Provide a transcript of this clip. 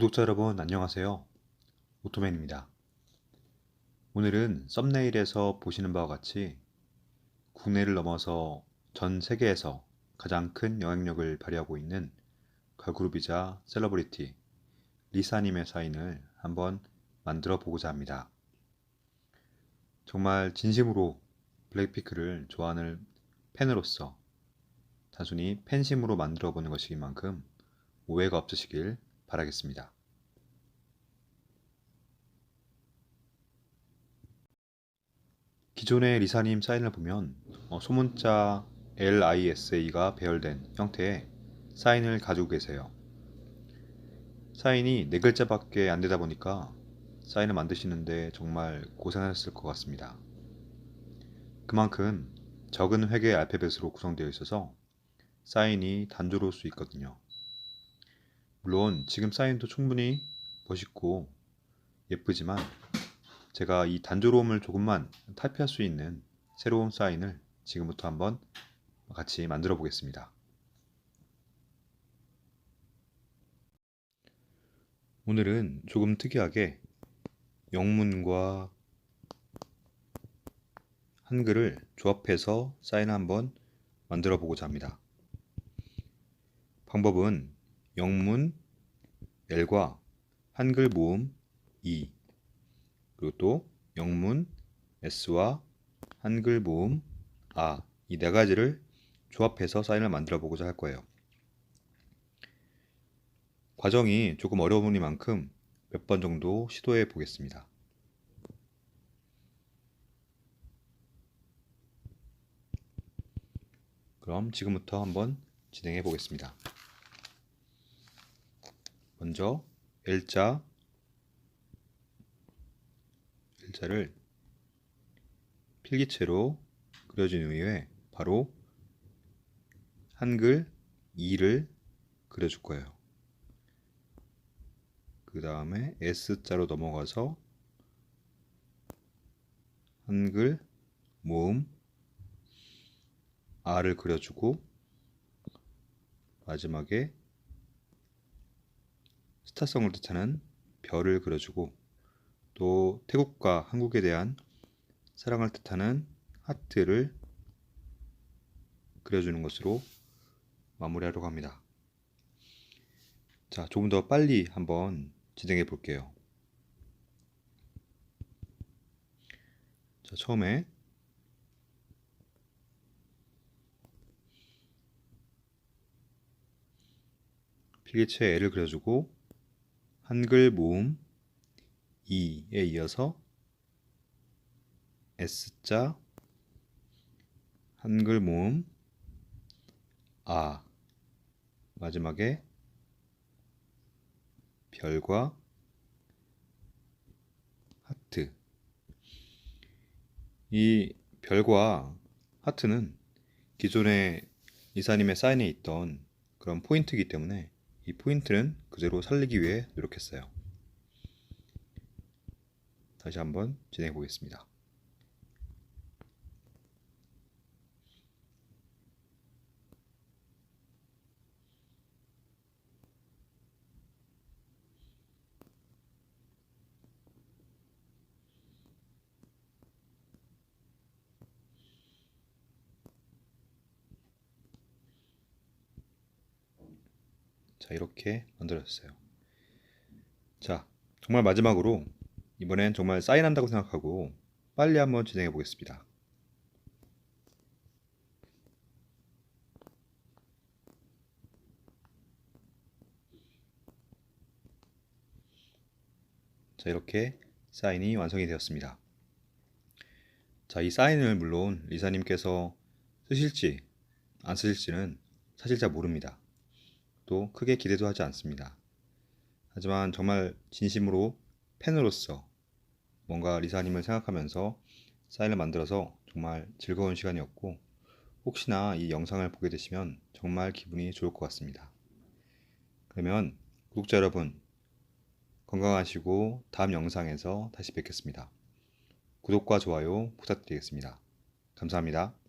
구독자 여러분 안녕하세요. 오토맨입니다. 오늘은 썸네일에서 보시는 바와 같이 국내를 넘어서 전 세계에서 가장 큰 영향력을 발휘하고 있는 걸그룹이자 셀러브리티 리사님의 사인을 한번 만들어 보고자 합니다. 정말 진심으로 블랙핑크를 좋아하는 팬으로서 단순히 팬심으로 만들어 보는 것이긴 만큼 오해가 없으시길 바라겠습니다. 기존의 리사님 사인을 보면 어, 소문자 LISA가 배열된 형태의 사인을 가지고 계세요. 사인이 네 글자밖에 안 되다 보니까 사인을 만드시는데 정말 고생하셨을 것 같습니다. 그만큼 적은 획의 알파벳으로 구성되어 있어서 사인이 단조로울 수 있거든요. 물론 지금 사인도 충분히 멋있고 예쁘지만 제가 이 단조로움을 조금만 탈피할 수 있는 새로운 사인을 지금부터 한번 같이 만들어 보겠습니다. 오늘은 조금 특이하게 영문과 한글을 조합해서 사인을 한번 만들어 보고자 합니다. 방법은 영문 L과 한글 모음 E 그리고 또 영문 S와 한글 모음 A 이네 가지를 조합해서 사인을 만들어 보고자 할 거예요. 과정이 조금 어려우니만큼 몇 번 정도 시도해 보겠습니다. 그럼 지금부터 한번 진행해 보겠습니다. 먼저 L자 L자를 필기체로 그려준 이후에 바로 한글 2를 그려줄 거예요. 그 다음에 S자로 넘어가서 한글 모음 R을 그려주고 마지막에 스타성을 뜻하는 별을 그려주고 또 태국과 한국에 대한 사랑을 뜻하는 하트를 그려주는 것으로 마무리하려고 합니다. 자, 조금 더 빨리 한번 진행해 볼게요. 자, 처음에 필기체 L을 그려주고 한글 모음 2에 이어서 S자 한글 모음 아 마지막에 별과 하트. 이 별과 하트는 기존의 이사님의 사인에 있던 그런 포인트이기 때문에 이 포인트는 그대로 살리기 위해 노력했어요. 다시 한번 진행해 보겠습니다. 자, 이렇게 만들어졌어요. 자, 정말 마지막으로 이번엔 정말 사인한다고 생각하고 빨리 한번 진행해 보겠습니다. 자, 이렇게 사인이 완성이 되었습니다. 자, 이 사인을 물론 리사님께서 쓰실지 안 쓰실지는 사실 잘 모릅니다. 또 크게 기대도 하지 않습니다. 하지만 정말 진심으로 팬으로서 뭔가 리사님을 생각하면서 사인을 만들어서 정말 즐거운 시간이었고 혹시나 이 영상을 보게 되시면 정말 기분이 좋을 것 같습니다. 그러면 구독자 여러분 건강하시고 다음 영상에서 다시 뵙겠습니다. 구독과 좋아요 부탁드리겠습니다. 감사합니다.